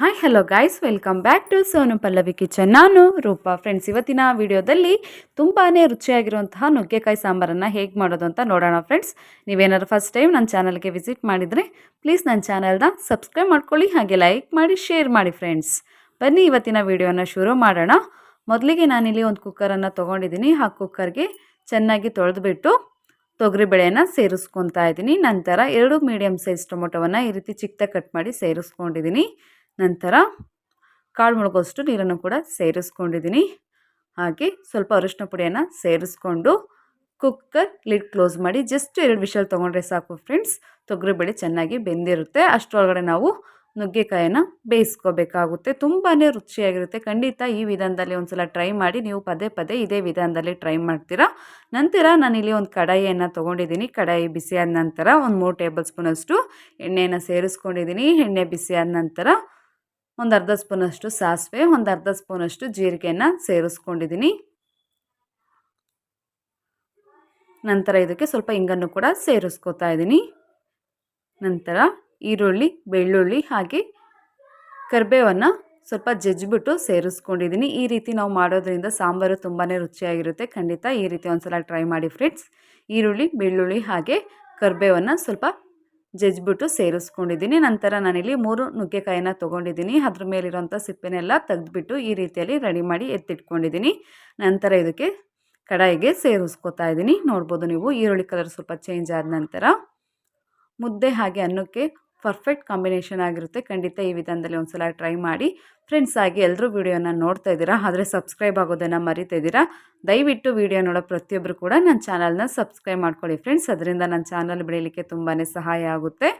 Hi hello guys welcome back to Sonu Pallavi kitchen ನಾನು Roopa. Friends ಇವತ್ತಿನ ವಿಡಿಯೋದಲ್ಲಿ ತುಂಬಾ ರುಚಿಯಾಗಿರುವಂತಹ ನುಗ್ಗೆಕಾಯಿ ಸಾಂಬಾರನ್ನು ಹೇಗೆ ಮಾಡೋದು ಅಂತ ನೋಡೋಣ ಫ್ರೆಂಡ್ಸ್ ನೀವೇನಾದ್ರು ಫಸ್ಟ್ ಟೈಮ್ ನನ್ನ ಚಾನಲ್ಗೆ ವಿಸಿಟ್ ಮಾಡಿದರೆ ಪ್ಲೀಸ್ ನನ್ನ ಚಾನಲ್ನ ಸಬ್ಸ್ಕ್ರೈಬ್ ಮಾಡ್ಕೊಳ್ಳಿ, ಹಾಗೆ ಲೈಕ್ ಮಾಡಿ ಶೇರ್ ಮಾಡಿ ಫ್ರೆಂಡ್ಸ್ ಬನ್ನಿ, ಇವತ್ತಿನ ವಿಡಿಯೋನ ಶುರು ಮಾಡೋಣ. ಮೊದಲಿಗೆ ನಾನಿಲ್ಲಿ ಒಂದು ಕುಕ್ಕರನ್ನು ತೊಗೊಂಡಿದ್ದೀನಿ. ಆ ಕುಕ್ಕರ್ಗೆ ಚೆನ್ನಾಗಿ ತೊಳೆದುಬಿಟ್ಟು ತೊಗರಿಬೇಳೆನ ಸೇರಿಸ್ಕೊತಾ ಇದ್ದೀನಿ. ನಂತರ ಎರಡು ಮೀಡಿಯಮ್ ಸೈಜ್ ಟೊಮೊಟೊವನ್ನು ಈ ರೀತಿ ಚಿಕ್ಕದಾಗಿ ಕಟ್ ಮಾಡಿ ಸೇರಿಸ್ಕೊಂಡಿದ್ದೀನಿ. ನಂತರ ಕಾಳು ಮುಳುಗೋಷ್ಟು ನೀರನ್ನು ಕೂಡ ಸೇರಿಸ್ಕೊಂಡಿದ್ದೀನಿ. ಹಾಗೆ ಸ್ವಲ್ಪ ಅರಿಶಿನ ಪುಡಿಯನ್ನು ಸೇರಿಸ್ಕೊಂಡು ಕುಕ್ಕರ್ ಲಿಡ್ ಕ್ಲೋಸ್ ಮಾಡಿ ಜಸ್ಟ್ ಎರಡು ವಿಷಲ್ ತೊಗೊಂಡ್ರೆ ಸಾಕು ಫ್ರೆಂಡ್ಸ್. ತೊಗರಿಬೇಳೆ ಚೆನ್ನಾಗಿ ಬೆಂದಿರುತ್ತೆ. ಅಷ್ಟರೊಳಗಡೆ ನಾವು ನುಗ್ಗೆಕಾಯನ್ನು ಬೇಯಿಸ್ಕೋಬೇಕಾಗುತ್ತೆ. ತುಂಬಾ ರುಚಿಯಾಗಿರುತ್ತೆ. ಖಂಡಿತ ಈ ವಿಧಾನದಲ್ಲಿ ಒಂದು ಸಲ ಟ್ರೈ ಮಾಡಿ ನೀವು ಪದೇ ಪದೇ ಇದೇ ವಿಧಾನದಲ್ಲಿ ಟ್ರೈ ಮಾಡ್ತೀರಾ. ನಂತರ ನಾನಿಲ್ಲಿ ಒಂದು ಕಡಾಯಿಯನ್ನು ತೊಗೊಂಡಿದ್ದೀನಿ. ಕಡಾಯಿ ಬಿಸಿಯಾದ ನಂತರ ಒಂದು ಮೂರು ಟೇಬಲ್ ಸ್ಪೂನಷ್ಟು ಎಣ್ಣೆಯನ್ನು ಸೇರಿಸ್ಕೊಂಡಿದ್ದೀನಿ. ಎಣ್ಣೆ ಬಿಸಿಯಾದ ನಂತರ ಒಂದು ಅರ್ಧ ಸ್ಪೂನಷ್ಟು ಸಾಸಿವೆ, ಒಂದು ಅರ್ಧ ಸ್ಪೂನಷ್ಟು ಜೀರಿಗೆಯನ್ನು ಸೇರಿಸ್ಕೊಂಡಿದ್ದೀನಿ. ನಂತರ ಇದಕ್ಕೆ ಸ್ವಲ್ಪ ಇಂಗನ್ನು ಕೂಡ ಸೇರಿಸ್ಕೋತಾ ಇದ್ದೀನಿ. ನಂತರ ಈರುಳ್ಳಿ, ಬೆಳ್ಳುಳ್ಳಿ ಹಾಗೆ ಕರಿಬೇವನ್ನು ಸ್ವಲ್ಪ ಜಜ್ಜಿಬಿಟ್ಟು ಸೇರಿಸ್ಕೊಂಡಿದ್ದೀನಿ. ಈ ರೀತಿ ನಾವು ಮಾಡೋದ್ರಿಂದ ಸಾಂಬಾರು ತುಂಬಾ ರುಚಿಯಾಗಿರುತ್ತೆ. ಖಂಡಿತ ಈ ರೀತಿ ಒಂದು ಸಲ ಟ್ರೈ ಮಾಡಿ ಫ್ರೆಂಡ್ಸ್. ಈರುಳ್ಳಿ, ಬೆಳ್ಳುಳ್ಳಿ ಹಾಗೆ ಕರಿಬೇವನ್ನು ಸ್ವಲ್ಪ ಜಜ್ಜಿಬಿಟ್ಟು ಸೇರಿಸ್ಕೊಂಡಿದ್ದೀನಿ. ನಂತರ ನಾನಿಲ್ಲಿ ಮೂರು ನುಗ್ಗೆಕಾಯಿನ ತೊಗೊಂಡಿದ್ದೀನಿ. ಅದ್ರ ಮೇಲಿರೋಂಥ ಸಿಪ್ಪೆನೆಲ್ಲ ತೆಗೆದ್ಬಿಟ್ಟು ಈ ರೀತಿಯಲ್ಲಿ ರೆಡಿ ಮಾಡಿ ಎತ್ತಿಟ್ಕೊಂಡಿದ್ದೀನಿ. ನಂತರ ಇದಕ್ಕೆ ಕಡಾಯಿಗೆ ಸೇರಿಸ್ಕೊತಾ ಇದ್ದೀನಿ. ನೋಡ್ಬೋದು ನೀವು ಈರುಳ್ಳಿ ಕಲರ್ ಸ್ವಲ್ಪ ಚೇಂಜ್ ಆದ ನಂತರ. ಮುದ್ದೆ ಹಾಗೆ ಅನ್ನಕ್ಕೆ ಪರ್ಫೆಕ್ಟ್ ಕಾಂಬಿನೇಷನ್ ಆಗಿರುತ್ತೆ. ಖಂಡಿತ ಈ ವಿಧಾನದಲ್ಲಿ ಒಂದು ಸಲ ಟ್ರೈ ಮಾಡಿ. ಫ್ರೆಂಡ್ಸ್ ಆಗಿ ಎಲ್ಲರೂ ವೀಡಿಯೋನ ನೋಡ್ತಾ ಇದ್ದೀರಾ, ಆದರೆ ಸಬ್ಸ್ಕ್ರೈಬ್ ಆಗೋದನ್ನು ಮರಿತಾ ಇದ್ದೀರಾ ದಯವಿಟ್ಟು ವೀಡಿಯೋ ನೋಡೋ ಪ್ರತಿಯೊಬ್ಬರು ಕೂಡ ನನ್ನ ಚಾನಲ್ನ ಸಬ್ಸ್ಕ್ರೈಬ್ ಮಾಡ್ಕೊಳ್ಳಿ. ಫ್ರೆಂಡ್ಸ್, ಅದರಿಂದ ನನ್ನ ಚಾನಲ್ ಬೆಳೀಲಿಕ್ಕೆ ತುಂಬಾ ಸಹಾಯ ಆಗುತ್ತೆ.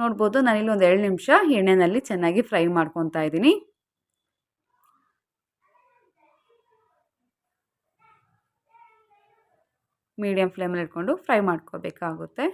ನೋಡ್ಬೋದು, ನಾನಿಲ್ಲಿ ಒಂದು ಎರಡು ನಿಮಿಷ ಎಣ್ಣೆಯಲ್ಲಿ ಚೆನ್ನಾಗಿ ಫ್ರೈ ಮಾಡ್ಕೊತಾ ಇದ್ದೀನಿ. ಮೀಡಿಯಮ್ ಫ್ಲೇಮಲ್ಲಿ ಇಟ್ಕೊಂಡು ಫ್ರೈ ಮಾಡ್ಕೋಬೇಕಾಗುತ್ತೆ.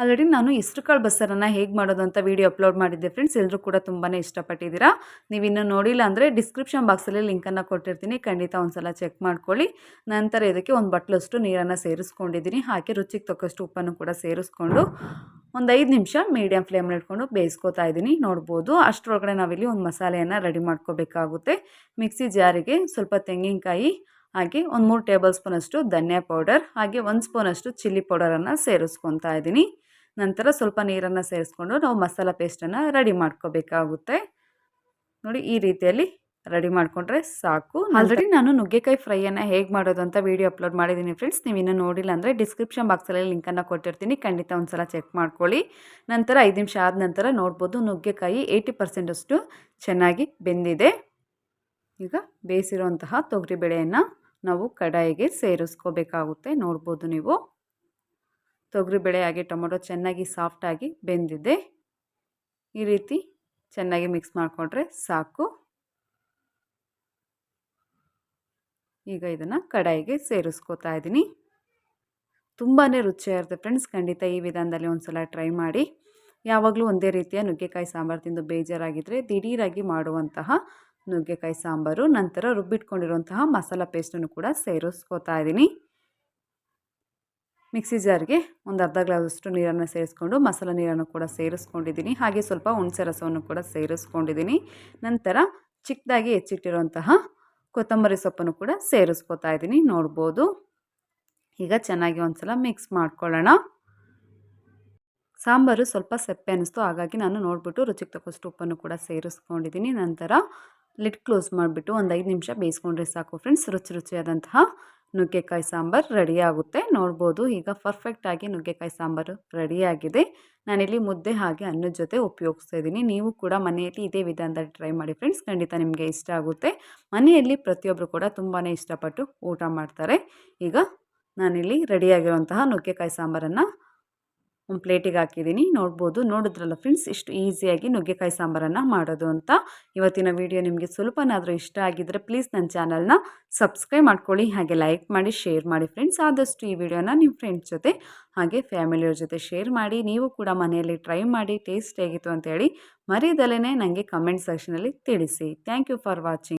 ಆಲ್ರೆಡಿ ನಾನು ಕಾಳು ಬಸ್ಸಾರನ್ನು ಹೇಗೆ ಮಾಡೋದು ಅಂತ ವೀಡಿಯೋ ಅಪ್ಲೋಡ್ ಮಾಡಿದ್ದೆ ಫ್ರೆಂಡ್ಸ್. ಎಲ್ಲರೂ ಕೂಡ ತುಂಬಾ ಇಷ್ಟಪಟ್ಟಿದ್ದೀರಾ? ನೀವು ಇನ್ನೂ ನೋಡಿಲ್ಲ ಅಂದರೆ ಡಿಸ್ಕ್ರಿಪ್ಷನ್ ಬಾಕ್ಸಲ್ಲಿ ಲಿಂಕನ್ನು ಕೊಟ್ಟಿರ್ತೀನಿ. ಖಂಡಿತ ಒಂದು ಸಲ ಚೆಕ್ ಮಾಡ್ಕೊಳ್ಳಿ. ನಂತರ ಇದಕ್ಕೆ ಒಂದು ಬಟ್ಲಷ್ಟು ನೀರನ್ನು ಸೇರಿಸ್ಕೊಂಡಿದ್ದೀನಿ. ಹಾಗೆ ರುಚಿಗೆ ತಕ್ಕಷ್ಟು ಉಪ್ಪನ್ನು ಕೂಡ ಸೇರಿಸ್ಕೊಂಡು ಒಂದು ಐದು ನಿಮಿಷ ಮೀಡಿಯಮ್ ಫ್ಲೇಮಲ್ಲಿ ಇಟ್ಕೊಂಡು ಬೇಯಿಸ್ಕೊತಾ ಇದ್ದೀನಿ. ನೋಡ್ಬೋದು. ಅಷ್ಟರೊಳಗಡೆ ನಾವಿಲ್ಲಿ ಒಂದು ಮಸಾಲೆಯನ್ನು ರೆಡಿ ಮಾಡ್ಕೋಬೇಕಾಗುತ್ತೆ. ಮಿಕ್ಸಿ ಜಾರಿಗೆ ಸ್ವಲ್ಪ ತೆಂಗಿನಕಾಯಿ, ಹಾಗೆ ಒಂದು ಮೂರು ಟೇಬಲ್ ಸ್ಪೂನಷ್ಟು ಧನಿಯಾ ಪೌಡರ್ ಹಾಗೆ ಒಂದು ಸ್ಪೂನಷ್ಟು ಚಿಲ್ಲಿ ಪೌಡರನ್ನು ಸೇರಿಸ್ಕೊತಾ ಇದ್ದೀನಿ. ನಂತರ ಸ್ವಲ್ಪ ನೀರನ್ನು ಸೇರಿಸ್ಕೊಂಡು ನಾವು ಮಸಾಲ ಪೇಸ್ಟನ್ನು ರೆಡಿ ಮಾಡ್ಕೋಬೇಕಾಗುತ್ತೆ. ನೋಡಿ, ಈ ರೀತಿಯಲ್ಲಿ ರೆಡಿ ಮಾಡಿಕೊಂಡ್ರೆ ಸಾಕು. ಆಲ್ರೆಡಿ ನಾನು ನುಗ್ಗೆಕಾಯಿ ಫ್ರೈಯನ್ನು ಹೇಗೆ ಮಾಡೋದು ಅಂತ ವೀಡಿಯೋ ಅಪ್ಲೋಡ್ ಮಾಡಿದ್ದೀನಿ ಫ್ರೆಂಡ್ಸ್. ನೀವು ಇನ್ನೂ ನೋಡಿಲ್ಲ ಅಂದರೆ ಡಿಸ್ಕ್ರಿಪ್ಷನ್ ಬಾಕ್ಸಲ್ಲಿ ಲಿಂಕನ್ನು ಕೊಟ್ಟಿರ್ತೀನಿ. ಖಂಡಿತ ಒಂದು ಸಲ ಚೆಕ್ ಮಾಡ್ಕೊಳ್ಳಿ. ನಂತರ ಐದು ನಿಮಿಷ ಆದ ನಂತರ ನೋಡ್ಬೋದು ನುಗ್ಗೆಕಾಯಿ ಏಯ್ಟಿ ಪರ್ಸೆಂಟಷ್ಟು ಚೆನ್ನಾಗಿ ಬೆಂದಿದೆ. ಈಗ ಬೇಯಿಸಿರುವಂತಹ ತೊಗರಿಬೇಳೆಯನ್ನು ನಾವು ಕಡಾಯಿಗೆ ಸೇರಿಸ್ಕೋಬೇಕಾಗುತ್ತೆ. ನೋಡ್ಬೋದು ನೀವು. ತೊಗರಿಬೇಳೆ ಹಾಗೆ ಟೊಮೊಟೊ ಚೆನ್ನಾಗಿ ಸಾಫ್ಟಾಗಿ ಬೆಂದಿದೆ. ಈ ರೀತಿ ಚೆನ್ನಾಗಿ ಮಿಕ್ಸ್ ಮಾಡಿಕೊಂಡ್ರೆ ಸಾಕು. ಈಗ ಇದನ್ನು ಕಡಾಯಿಗೆ ಸೇರಿಸ್ಕೋತಾ ಇದ್ದೀನಿ. ತುಂಬಾ ರುಚಿಯಾಗಿರುತ್ತೆ ಫ್ರೆಂಡ್ಸ್ ಖಂಡಿತ ಈ ವಿಧಾನದಲ್ಲಿ ಒಂದು ಸಲ ಟ್ರೈ ಮಾಡಿ. ಯಾವಾಗಲೂ ಒಂದೇ ರೀತಿಯ ನುಗ್ಗೆಕಾಯಿ ಸಾಂಬಾರು ತಿಂದು ಬೇಜಾರಾಗಿದ್ದರೆ ದಿಢೀರಾಗಿ ಮಾಡುವಂತಹ ನುಗ್ಗೆಕಾಯಿ ಸಾಂಬಾರು. ನಂತರ ರುಬ್ಬಿಟ್ಕೊಂಡಿರುವಂತಹ ಮಸಾಲ ಪೇಸ್ಟನ್ನು ಕೂಡ ಸೇರಿಸ್ಕೋತಾ ಇದ್ದೀನಿ. ಮಿಕ್ಸಿ ಜಾರ್ಗೆ ಒಂದು ಅರ್ಧ ಗ್ಲಾಸಷ್ಟು ನೀರನ್ನು ಸೇರಿಸ್ಕೊಂಡು ಮಸಾಲೆ ನೀರನ್ನು ಕೂಡ ಸೇರಿಸ್ಕೊಂಡಿದ್ದೀನಿ. ಹಾಗೆ ಸ್ವಲ್ಪ ಹುಣಸೆ ರಸವನ್ನು ಕೂಡ ಸೇರಿಸ್ಕೊಂಡಿದ್ದೀನಿ. ನಂತರ ಚಿಕ್ಕದಾಗಿ ಹೆಚ್ಚಿಟ್ಟಿರುವಂತಹ ಕೊತ್ತಂಬರಿ ಸೊಪ್ಪನ್ನು ಕೂಡ ಸೇರಿಸ್ಕೊತಾ ಇದ್ದೀನಿ. ನೋಡ್ಬೋದು. ಈಗ ಚೆನ್ನಾಗಿ ಒಂದು ಸಲ ಮಿಕ್ಸ್ ಮಾಡ್ಕೊಳ್ಳೋಣ. ಸಾಂಬಾರು ಸ್ವಲ್ಪ ಸೆಪ್ಪೆ ಅನ್ನಿಸ್ತು. ಹಾಗಾಗಿ ನಾನು ನೋಡಿಬಿಟ್ಟು ರುಚಿಗೆ ತಕ್ಕಷ್ಟು ಉಪ್ಪನ್ನು ಕೂಡ ಸೇರಿಸ್ಕೊಂಡಿದ್ದೀನಿ. ನಂತರ ಲಿಡ್ ಕ್ಲೋಸ್ ಮಾಡಿಬಿಟ್ಟು ಒಂದು ಐದು ನಿಮಿಷ ಬೇಯಿಸ್ಕೊಂಡ್ರೆ ಸಾಕು. ಫ್ರೆಂಡ್ಸ್, ರುಚಿ ರುಚಿಯಾದಂತಹ ನುಗ್ಗೆಕಾಯಿ ಸಾಂಬಾರು ರೆಡಿಯಾಗುತ್ತೆ ನೋಡ್ಬೋದು ಈಗ ಪರ್ಫೆಕ್ಟಾಗಿ ನುಗ್ಗೆಕಾಯಿ ಸಾಂಬಾರು ರೆಡಿಯಾಗಿದೆ ನಾನಿಲ್ಲಿ ಮುದ್ದೆ ಹಾಗೆ ಅನ್ನದ ಜೊತೆ ಉಪಯೋಗಿಸ್ತಾ ಇದ್ದೀನಿ. ನೀವು ಕೂಡ ಮನೆಯಲ್ಲಿ ಇದೇ ವಿಧಾನದಲ್ಲಿ ಟ್ರೈ ಮಾಡಿ ಫ್ರೆಂಡ್ಸ್ ಖಂಡಿತ ನಿಮಗೆ ಇಷ್ಟ ಆಗುತ್ತೆ. ಮನೆಯಲ್ಲಿ ಪ್ರತಿಯೊಬ್ಬರು ಕೂಡ ತುಂಬಾ ಇಷ್ಟಪಟ್ಟು ಊಟ ಮಾಡ್ತಾರೆ. ಈಗ ನಾನಿಲ್ಲಿ ರೆಡಿಯಾಗಿರುವಂತಹ ನುಗ್ಗೆಕಾಯಿ ಸಾಂಬಾರನ್ನು ಒಂದು ಪ್ಲೇಟಿಗೆ ಹಾಕಿದ್ದೀನಿ. ನೋಡ್ಬೋದು. ನೋಡಿದ್ರಲ್ಲ ಫ್ರೆಂಡ್ಸ್, ಇಷ್ಟು ಈಸಿಯಾಗಿ ನುಗ್ಗೆಕಾಯಿ ಸಾಂಬಾರನ್ನು ಮಾಡೋದು ಅಂತ. ಇವತ್ತಿನ ವಿಡಿಯೋ ನಿಮಗೆ ಸ್ವಲ್ಪನಾದರೂ ಇಷ್ಟ ಆಗಿದ್ದರೆ ಪ್ಲೀಸ್ ನನ್ನ ಚಾನಲ್ನ ಸಬ್ಸ್ಕ್ರೈಬ್ ಮಾಡ್ಕೊಳ್ಳಿ. ಹಾಗೆ ಲೈಕ್ ಮಾಡಿ, ಶೇರ್ ಮಾಡಿ ಫ್ರೆಂಡ್ಸ್. ಆದಷ್ಟು ಈ ವಿಡಿಯೋನ ನಿಮ್ಮ ಫ್ರೆಂಡ್ಸ್ ಜೊತೆ, ಹಾಗೆ ಫ್ಯಾಮಿಲಿಯವ್ರ ಜೊತೆ ಶೇರ್ ಮಾಡಿ. ನೀವು ಕೂಡ ಮನೆಯಲ್ಲಿ ಟ್ರೈ ಮಾಡಿ, ಟೇಸ್ಟ್ ಹೇಗಿತ್ತು ಅಂತೇಳಿ ಮರೆಯದಲ್ಲೇ ನನಗೆ ಕಮೆಂಟ್ ಸೆಕ್ಷನಲ್ಲಿ ತಿಳಿಸಿ. Thank you for watching.